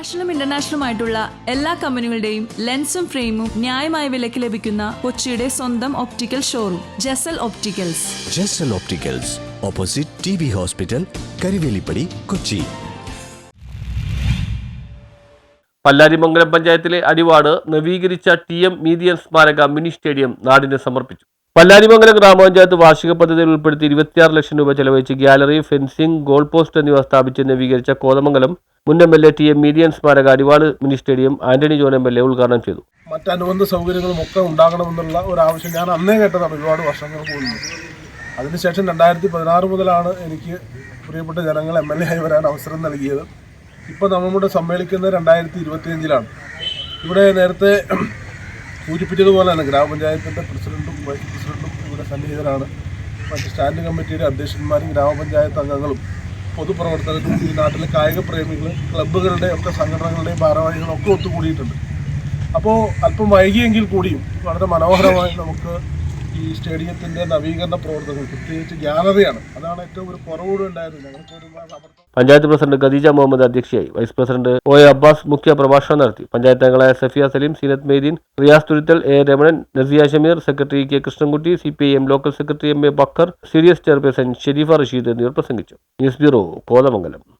നാഷണലും ഇന്റർനാഷണലും ആയിട്ടുള്ള എല്ലാ കമ്പനികളുടെയും ലെൻസും ഫ്രെയിമും ന്യായമായ വിലയ്ക്ക് ലഭിക്കുന്ന കൊച്ചിയുടെ സ്വന്തം optical showroom Jasal opticals Jasal opticals opposite T B hospital Karivelippady Kochi Pallarimangalam പഞ്ചായത്തിലെ അടിവാട് നവീകരിച്ച ടി എം മീതിയൻ സ്മാരക മിനി സ്റ്റേഡിയം നാടിന് സമർപ്പിച്ചു. പല്ലാരിമംഗലം ഗ്രാമപഞ്ചായത്ത് വാർഷിക പദ്ധതിയിൽ ഉൾപ്പെടുത്തി ഇരുപത്തിയാറ് ലക്ഷം രൂപ ചെലവഴിച്ച് ഗ്യാലറി ഫെൻസിംഗ് ഗോൾ പോസ്റ്റ് എന്നിവ സ്ഥാപിച്ച് നവീകരിച്ച കോതമംഗലം മുൻ M L A T M Meeran സ്മാരക Adivad mini stadium Antony John M L A ഉദ്ഘാടനം ചെയ്തു. മറ്റനുബന്ധ സൗകര്യങ്ങളും ഒക്കെ ഉണ്ടാകണമെന്നുള്ള ഒരു ആവശ്യം ഞാൻ അന്നേ കേട്ടതാണ് ഒരുപാട് വർഷങ്ങൾ മുമ്പ് അതിനുശേഷം രണ്ടായിരത്തി പതിനാറ് മുതലാണ് എനിക്ക് പ്രിയപ്പെട്ട ജനങ്ങൾ എം എൽ എ ആയി വരാൻ അവസരം നൽകിയത്. ഇപ്പോൾ നമ്മുടെ സമ്മേളിക്കുന്നത് രണ്ടായിരത്തി ഇരുപത്തിയഞ്ചിലാണ് ഇവിടെ നേരത്തെ സൂചിപ്പിച്ചതുപോലെ തന്നെ ഗ്രാമപഞ്ചായത്തിന്റെ പ്രസിഡന്റും വൈസ് പ്രസിഡന്റും ഇവിടെ സന്നിഹിതരാണ്. മറ്റ് സ്റ്റാൻഡിംഗ് കമ്മിറ്റിയുടെ അധ്യക്ഷന്മാരും ഗ്രാമപഞ്ചായത്ത് അംഗങ്ങളും പൊതുപ്രവർത്തകരും ഈ നാട്ടിലെ കായിക പ്രേമികൾ ക്ലബ്ബുകളുടെ ഒക്കെ സംഘടനകളുടെയും ഭാരവാഹികളൊക്കെ ഒത്തുകൂടിയിട്ടുണ്ട്. അപ്പോൾ അല്പം വൈകിയെങ്കിൽ കൂടിയും വളരെ മനോഹരമായി നമുക്ക് ഈ സ്റ്റേഡിയത്തിന്റെ നവീകരണ പ്രവർത്തനങ്ങൾ പ്രത്യേകിച്ച് ഗ്യാലറിയാണ് അതാണ് ഏറ്റവും ഒരു കുറവുകൂടെ ഉണ്ടായിരുന്നത്. പഞ്ചായത്ത് പ്രസിഡന്റ് ഖദീജ മുഹമ്മദ് അധ്യക്ഷയായി vice president O A Abbas മുഖ്യ പ്രഭാഷണം നടത്തി. പഞ്ചായത്ത് അംഗങ്ങളായ Safiya Saleem Seenath Meydeen Riyas Thuruthal A Ramanan Nasiya Shameer secretary K Krishnankutty C P M local secretary M A Bakkar CDS chairperson Sherifa Rasheed എന്നിവർ പ്രസംഗിച്ചു. News bureau Kothamangalam.